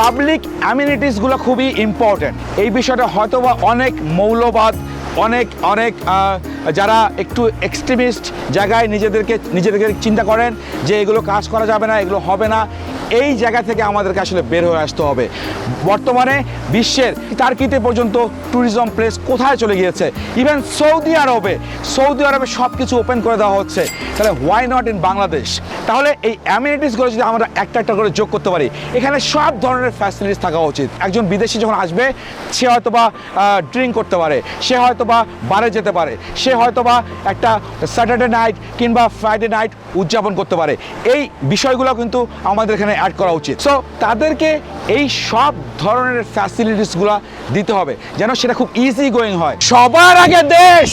Public অ্যামিনিটিসগুলো খুবই important এই বিষয়টা হয়তোবা অনেক মৌলবাদ, অনেক অনেক যারা একটু এক্সট্রিমিস্ট জায়গায় নিজেদেরকে নিজেদেরকে চিন্তা করেন যে এগুলো কাজ করা যাবে না, এগুলো হবে না। এই জায়গা থেকে আমাদেরকে আসলে বের হয়ে আসতে হবে। বর্তমানে বিশ্বের টার্কিতে পর্যন্ত ট্যুরিজম প্লেস কোথায় চলে গিয়েছে? ইভেন সৌদি আরবে সৌদি আরবে সব কিছু ওপেন করে দেওয়া হচ্ছে। তাহলে হোয়াই নট ইন বাংলাদেশ তাহলে এই অ্যামিনিটিসগুলো যদি আমরা একটা একটা করে যোগ করতে পারি, এখানে সব ধরনের ফ্যাসিলিটিস থাকা উচিত। একজন বিদেশি যখন আসবে, সে হয়তো বা ড্রিঙ্ক করতে পারে, সে হয়তো বা বারে যেতে পারে, সে হয়তো বা একটা স্যাটারডে নাইট কিংবা ফ্রাইডে নাইট উদযাপন করতে পারে। এই বিষয়গুলো কিন্তু আমাদের এখানে অ্যাড করা উচিত। সো তাদেরকে এই সব ধরনের ফ্যাসিলিটিসগুলো দিতে হবে, যেন সেটা খুব ইজি গোয়িং হয়। সবার আগে দেশ!